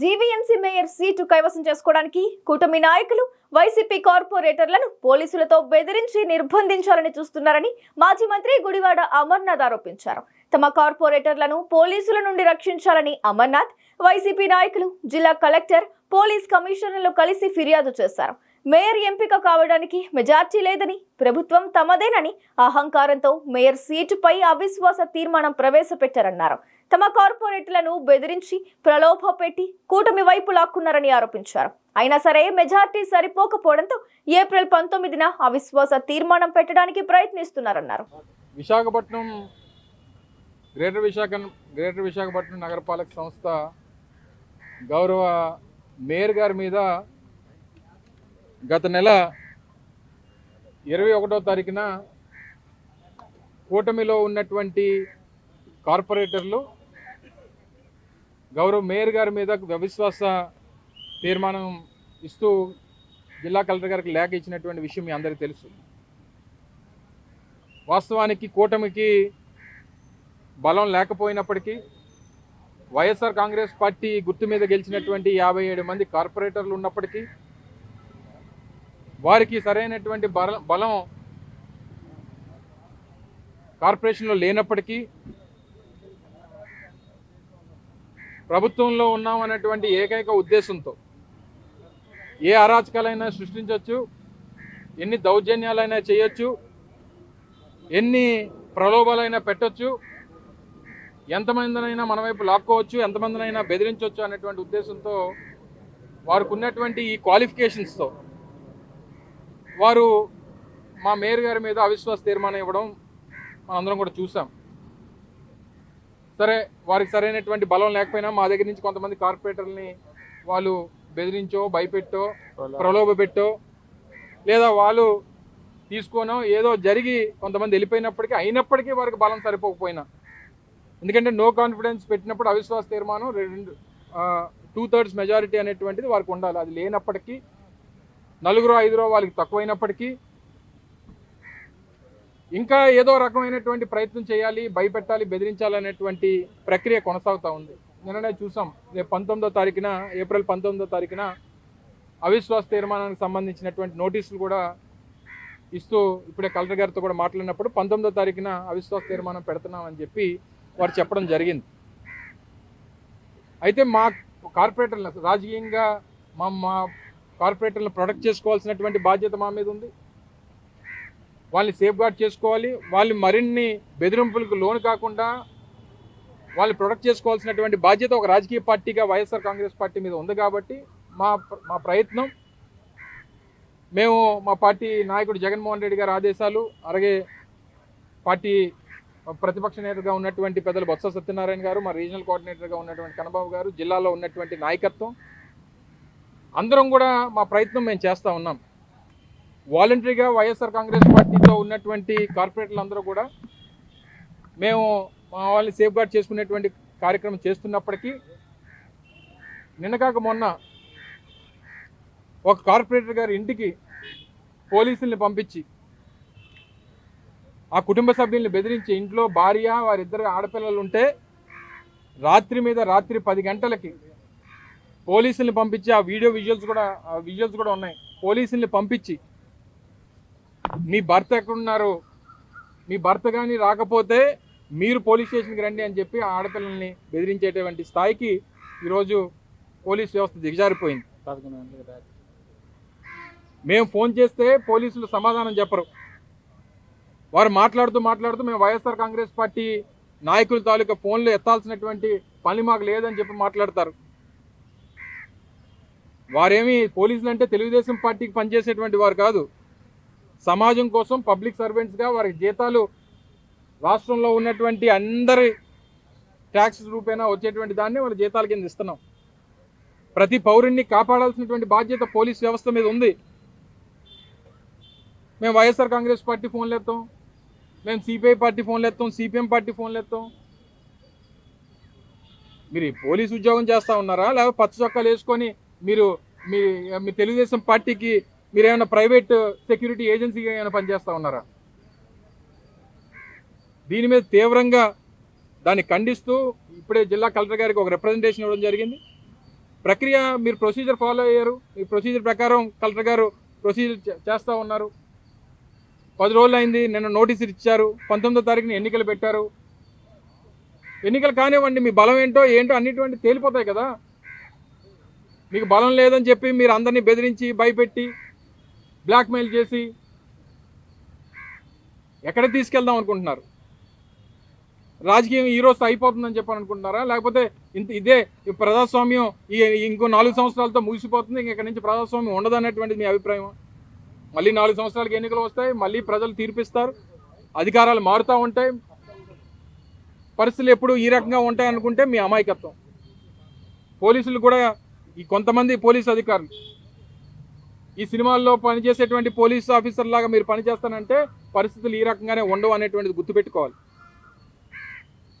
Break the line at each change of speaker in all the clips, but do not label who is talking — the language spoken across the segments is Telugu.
జీవీఎంసీ మేయర్ సీటు కైవసం చేసుకోవడానికి కూటమి నాయకులు వైసీపీ కార్పొరేటర్లను పోలీసులతో బెదిరించి నిర్బంధించాలని చూస్తున్నారని మాజీ మంత్రి గుడివాడ అమర్నాథ్ ఆరోపించారు. తమ కార్పొరేటర్లను పోలీసుల నుండి రక్షించాలని అమర్నాథ్ వైసీపీ నాయకులు జిల్లా కలెక్టర్ పోలీస్ కమిషనర్లు కలిసి ఫిర్యాదు చేశారు. మేయర్ ఎంపిక కావడానికి మెజార్టీ లేదని ప్రభుత్వం తమదేనని అహంకారంతో మేయర్ సీటుపై అవిశ్వాస తీర్మానం ప్రవేశపెట్టారన్నారు. తమ కార్పొరేట్లను బెదిరించి ప్రలోభ పెట్టి కూటమి వైపు లాక్కున్నారని ఆరోపించారు. అయినా సరే మెజార్టీ సరిపోకపోవడంతో ఏప్రిల్ పంతొమ్మిదిన అవిశ్వాస తీర్మానం పెట్టడానికి ప్రయత్నిస్తున్నారన్నారు.
విశాఖపట్నం గ్రేటర్ విశాఖ గ్రేటర్ విశాఖపట్నం నగరపాలక సంస్థ గౌరవ మేయర్ గారి మీద గత నెల ఇరవై ఒకటో తారీఖున కూటమిలో ఉన్నటువంటి కార్పొరేటర్లు గౌరవ మేయర్ గారి మీద అవిశ్వాస తీర్మానం ఇస్తూ జిల్లా కలెక్టర్ గారికి లేఖ ఇచ్చినటువంటి విషయం మీ అందరికీ తెలుసు. వాస్తవానికి కూటమికి బలం లేకపోయినప్పటికీ వైఎస్ఆర్ కాంగ్రెస్ పార్టీ గుర్తు మీద గెలిచినటువంటి యాభై ఏడు మంది కార్పొరేటర్లు ఉన్నప్పటికీ వారికి సరైనటువంటి బల బలం కార్పొరేషన్లో లేనప్పటికీ ప్రభుత్వంలో ఉన్నామన్నటువంటి ఏకైక ఉద్దేశంతో ఏ అరాచకాలైనా సృష్టించవచ్చు ఎన్ని దౌర్జన్యాలైనా చేయొచ్చు ఎన్ని ప్రలోభాలైనా పెట్టొచ్చు ఎంతమందినైనా మన వైపు లాక్కోవచ్చు ఎంతమందినైనా బెదిరించవచ్చు అనేటువంటి ఉద్దేశంతో వారికి ఉన్నటువంటి ఈ క్వాలిఫికేషన్స్తో వారు మా మేయర్ గారి మీద అవిశ్వాస తీర్మానం ఇవ్వడం మనందరం కూడా చూసాం సరే వారికి సరైనటువంటి బలం లేకపోయినా మా దగ్గర నుంచి కొంతమంది కార్పొరేటర్ని వాళ్ళు బెదిరించో భయపెట్టో ప్రలోభ పెట్టో లేదా వాళ్ళు తీసుకోనో ఏదో జరిగి కొంతమంది వెళ్ళిపోయినప్పటికీ అయినప్పటికీ వారికి బలం సరిపోకపోయినా. ఎందుకంటే నో కాన్ఫిడెన్స్ పెట్టినప్పుడు అవిశ్వాస తీర్మానం రెండు టూ థర్డ్స్ మెజారిటీ అనేటువంటిది వారికి ఉండాలి. అది లేనప్పటికీ నలుగురు ఐదుగురు వాళ్ళకి తక్కువైనప్పటికీ ఇంకా ఏదో రకమైనటువంటి ప్రయత్నం చేయాలి భయపెట్టాలి బెదిరించాలనేటువంటి ప్రక్రియ కొనసాగుతూ ఉంది. నిన్ననే చూసాం రేపు పంతొమ్మిదో తారీఖున ఏప్రిల్ పంతొమ్మిదో తారీఖున అవిశ్వాస తీర్మానానికి సంబంధించినటువంటి నోటీసులు కూడా ఇస్తూ ఇప్పుడే కలెక్టర్ గారితో కూడా మాట్లాడినప్పుడు పంతొమ్మిదో తారీఖున అవిశ్వాస తీర్మానం పెడుతున్నామని చెప్పి వారు చెప్పడం జరిగింది. అయితే మా కార్పొరేటర్లు రాజకీయంగా మా మా కార్పొరేటర్లను ప్రొటెక్ట్ చేసుకోవాల్సినటువంటి బాధ్యత మా మీద ఉంది. వాళ్ళని సేఫ్ గార్డ్ చేసుకోవాలి. వాళ్ళు మరిన్ని బెదిరింపులకు లోను కాకుండా వాళ్ళు ప్రొటెక్ట్ చేసుకోవాల్సినటువంటి బాధ్యత ఒక రాజకీయ పార్టీగా వైఎస్ఆర్ కాంగ్రెస్ పార్టీ మీద ఉంది కాబట్టి మా మా ప్రయత్నం. మేము మా పార్టీ నాయకుడు జగన్మోహన్ రెడ్డి గారి ఆదేశాలు అలాగే పార్టీ ప్రతిపక్ష నేతగా ఉన్నటువంటి పెద్దలు బొత్స సత్యనారాయణ గారు మా రీజనల్ కోఆర్డినేటర్గా ఉన్నటువంటి కనబాబు గారు జిల్లాలో ఉన్నటువంటి నాయకత్వం. అందరం కూడా మా ప్రయత్నం మేము చేస్తూ ఉన్నాం. వాలంటరీగా వైఎస్ఆర్ కాంగ్రెస్ పార్టీలో ఉన్నటువంటి కార్పొరేటర్లు అందరూ కూడా మేము మా వాళ్ళని సేఫ్ గార్డ్ చేసుకునేటువంటి కార్యక్రమం చేస్తున్నప్పటికీ నిన్న కాక మొన్న ఒక కార్పొరేటర్ గారి ఇంటికి పోలీసుల్ని పంపించి ఆ కుటుంబ సభ్యుల్ని బెదిరించి ఇంట్లో భార్య వారిద్దరు ఆడపిల్లలు ఉంటే రాత్రి మీద రాత్రి పది గంటలకి పోలీసుల్ని పంపించి ఆ వీడియో విజువల్స్ కూడా ఆ విజువల్స్ కూడా ఉన్నాయి. పోలీసుల్ని పంపించి మీ భర్త ఎక్కడున్నారు? మీ భర్త కానీ రాకపోతే మీరు పోలీస్ స్టేషన్కి రండి అని చెప్పి ఆడపిల్లల్ని బెదిరించేటువంటి స్థాయికి ఈరోజు పోలీస్ వ్యవస్థ దిగజారిపోయింది. మేము ఫోన్ చేస్తే పోలీసులు సమాధానం చెప్పరు. వారు మాట్లాడుతూ మాట్లాడుతూ మేము వైఎస్ఆర్ కాంగ్రెస్ పార్టీ నాయకుల తాలూకా ఫోన్లు ఎత్తాల్సినటువంటి పని మాకు లేదని చెప్పి మాట్లాడతారు. వారేమి పోలీసులు అంటే తెలుగుదేశం పార్టీకి పనిచేసేటువంటి వారు కాదు. సమాజం కోసం పబ్లిక్ సర్వెంట్స్గా వారి జీతాలు రాష్ట్రంలో ఉన్నటువంటి అందరి ట్యాక్స్ రూపేణా వచ్చేటువంటి దాన్ని వాళ్ళ జీతాల కింద ఇస్తున్నాం. ప్రతి పౌరుణ్ణి కాపాడాల్సినటువంటి బాధ్యత పోలీస్ వ్యవస్థ మీద ఉంది. మేము వైఎస్ఆర్ కాంగ్రెస్ పార్టీ ఫోన్లు ఎత్తాం. మేము సిపిఐ పార్టీ ఫోన్లు ఎత్తాం. సిపిఎం పార్టీ ఫోన్లు ఎత్తాం. మీరు పోలీసు పోలీస్ ఉద్యోగం చేస్తూ ఉన్నారా? లేకపోతే పచ్చ చొక్కాలు వేసుకొని మీరు మీ మీ తెలుగుదేశం పార్టీకి మీరు ఏమైనా ప్రైవేట్ సెక్యూరిటీ ఏజెన్సీగా ఏమైనా పనిచేస్తూ ఉన్నారా? దీని మీద తీవ్రంగా దాన్ని ఖండిస్తూ ఇప్పుడే జిల్లా కలెక్టర్ గారికి ఒక రిప్రజెంటేషన్ ఇవ్వడం జరిగింది. ప్రక్రియ మీరు ప్రొసీజర్ ఫాలో అయ్యారు. మీ ప్రొసీజర్ ప్రకారం కలెక్టర్ గారు ప్రొసీజర్ చేస్తూ ఉన్నారు. పది రోజులు అయింది నిన్న నోటీసులు ఇచ్చారు. పంతొమ్మిదో తారీఖున ఎన్నికలు పెట్టారు. ఎన్నికలు కానివ్వండి మీ బలం ఏంటో ఏంటో అన్నిటువంటి తేలిపోతాయి కదా. మీకు బలం లేదని చెప్పి మీరు అందరినీ బెదిరించి భయపెట్టి బ్లాక్మెయిల్ చేసి ఎక్కడ తీసుకెళ్దాం అనుకుంటున్నారు? రాజకీయం ఈ రోజు అయిపోతుందని చెప్పని అనుకుంటున్నారా లేకపోతే ఇంత ఇదే ఈ ప్రజాస్వామ్యం ఈ ఇంకో నాలుగు సంవత్సరాలతో ముగిసిపోతుంది ఇంక ఇక్కడ నుంచి ప్రజాస్వామ్యం ఉండదు మీ అభిప్రాయం మళ్ళీ నాలుగు సంవత్సరాలకి ఎన్నికలు వస్తాయి మళ్ళీ ప్రజలు తీర్పిస్తారు అధికారాలు మారుతూ ఉంటాయి పరిస్థితులు ఎప్పుడు ఈ రకంగా ఉంటాయి అనుకుంటే మీ అమాయకత్వం. పోలీసులు కూడా ఈ కొంతమంది పోలీసు అధికారులు ఈ సినిమాల్లో పనిచేసేటువంటి పోలీస్ ఆఫీసర్ లాగా మీరు పనిచేస్తానంటే పరిస్థితులు ఈ రకంగానే ఉండవు అనేటువంటిది గుర్తుపెట్టుకోవాలి.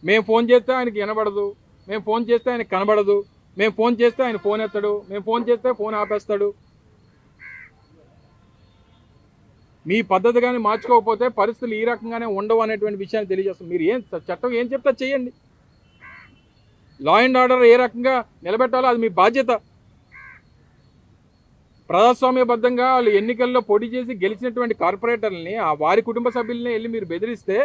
మేము ఫోన్ చేస్తే ఆయనకి వినబడదు మేము ఫోన్ చేస్తే ఆయనకి కనబడదు మేము ఫోన్ చేస్తే ఆయన ఫోన్ ఎత్తాడు మేము ఫోన్ చేస్తే ఫోన్ ఆపేస్తాడు. మీ పద్ధతి కానీ మార్చుకోకపోతే పరిస్థితులు ఈ రకంగానే ఉండవు అనేటువంటి విషయాన్ని తెలియజేస్తాం. మీరు ఏం చట్టం ఏం చెప్తే చేయండి. లా అండ్ ఆర్డర్ ఏ రకంగా నిలబెట్టాలో అది మీ బాధ్యత. ప్రజాస్వామ్యబద్ధంగా వాళ్ళు ఎన్నికల్లో పోటీ చేసి గెలిచినటువంటి కార్పొరేటర్లని ఆ వారి కుటుంబ సభ్యుల్ని వెళ్ళి మీరు బెదిరిస్తే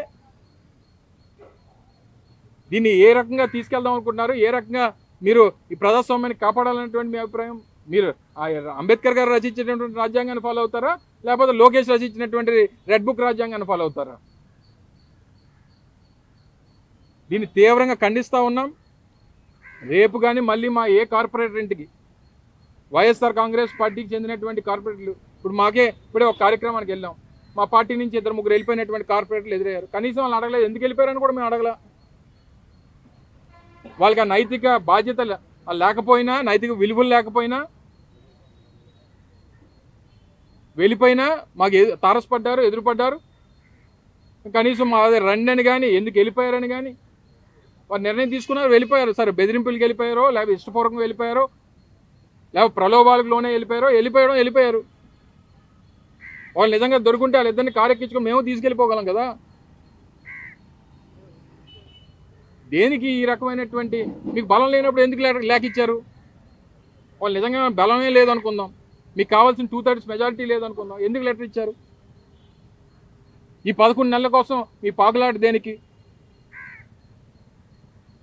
దీన్ని ఏ రకంగా తీసుకెళ్దాం అనుకుంటున్నారు? ఏ రకంగా మీరు ఈ ప్రజాస్వామ్యాన్ని కాపాడాలనేటువంటి మీ అభిప్రాయం? మీరు ఆ అంబేద్కర్ గారు రచించినటువంటి రాజ్యాంగాన్ని ఫాలో అవుతారా? లేకపోతే లోకేష్ రచించినటువంటి రెడ్ బుక్ రాజ్యాంగాన్ని ఫాలో అవుతారా? దీన్ని తీవ్రంగా ఖండిస్తూ ఉన్నాం. రేపు కానీ మళ్ళీ మా ఏ కార్పొరేటర్ ఇంటికి వైఎస్ఆర్ కాంగ్రెస్ పార్టీకి చెందినటువంటి కార్పొరేటర్లు. ఇప్పుడు మాకే ఇప్పుడే ఒక కార్యక్రమానికి వెళ్ళాం. మా పార్టీ నుంచి ఇద్దరు ముగ్గురు వెళ్ళిపోయినటువంటి కార్పొరేటర్లు ఎదురయ్యారు. కనీసం వాళ్ళు అడగలేదు. ఎందుకు వెళ్ళిపోయారని కూడా మేము అడగల. వాళ్ళకి ఆ నైతిక బాధ్యత లేకపోయినా నైతిక విలువలు లేకపోయినా వెళ్ళిపోయినా మాకు తారసపడ్డారు ఎదురుపడ్డారు. కనీసం మా రండి అని కానీ ఎందుకు వెళ్ళిపోయారని కానీ వారు నిర్ణయం తీసుకున్నారు వెళ్ళిపోయారు. సరే బెదిరింపులకు వెళ్ళిపోయారో లేకపోతే ఇష్టపూర్వకంగా వెళ్ళిపోయారో లేకపోతే ప్రలోభాలకు లోనే వెళ్ళిపోయారో వెళ్ళిపోయడం వెళ్ళిపోయారు. వాళ్ళు నిజంగా దొరుకుంటే వాళ్ళు ఇద్దరిని కారెక్కించుకొని మేము తీసుకెళ్ళిపోగలం కదా? దేనికి ఈ రకమైనటువంటి మీకు బలం లేనప్పుడు ఎందుకు లే- ఇచ్చారు వాళ్ళు నిజంగా బలమే లేదనుకుందాం. మీకు కావాల్సిన టూ థర్డ్స్ మెజారిటీ లేదనుకుందాం. ఎందుకు లెటర్ ఇచ్చారు? ఈ పదకొండు నెలల కోసం మీ పాకులాట దేనికి?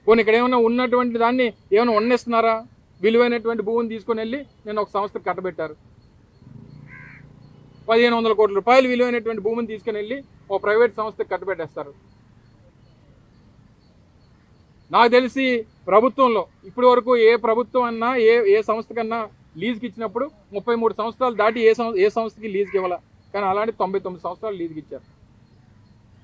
పోనీ ఇక్కడ ఏమైనా ఉన్నటువంటి దాన్ని ఏమైనా ఉన్నిస్తున్నారా? విలువైనటువంటి భూమిని తీసుకొని వెళ్ళి నేను ఒక సంస్థకు కట్టబెట్టారు. పదిహేను వందల కోట్ల రూపాయలు విలువైనటువంటి భూమిని తీసుకుని వెళ్ళి ఒక ప్రైవేట్ సంస్థకు కట్టబెట్టేస్తారు. నాకు తెలిసి ప్రభుత్వంలో ఇప్పటి వరకు ఏ ప్రభుత్వం అన్నా ఏ ఏ సంస్థకన్నా లీజుకి ఇచ్చినప్పుడు ముప్పై మూడు సంవత్సరాలు దాటి ఏ సంస్థ ఏ సంస్థకి లీజుకి ఇవ్వాల? కానీ అలాంటి తొంభై తొమ్మిది సంవత్సరాలు లీజుకి ఇచ్చారు.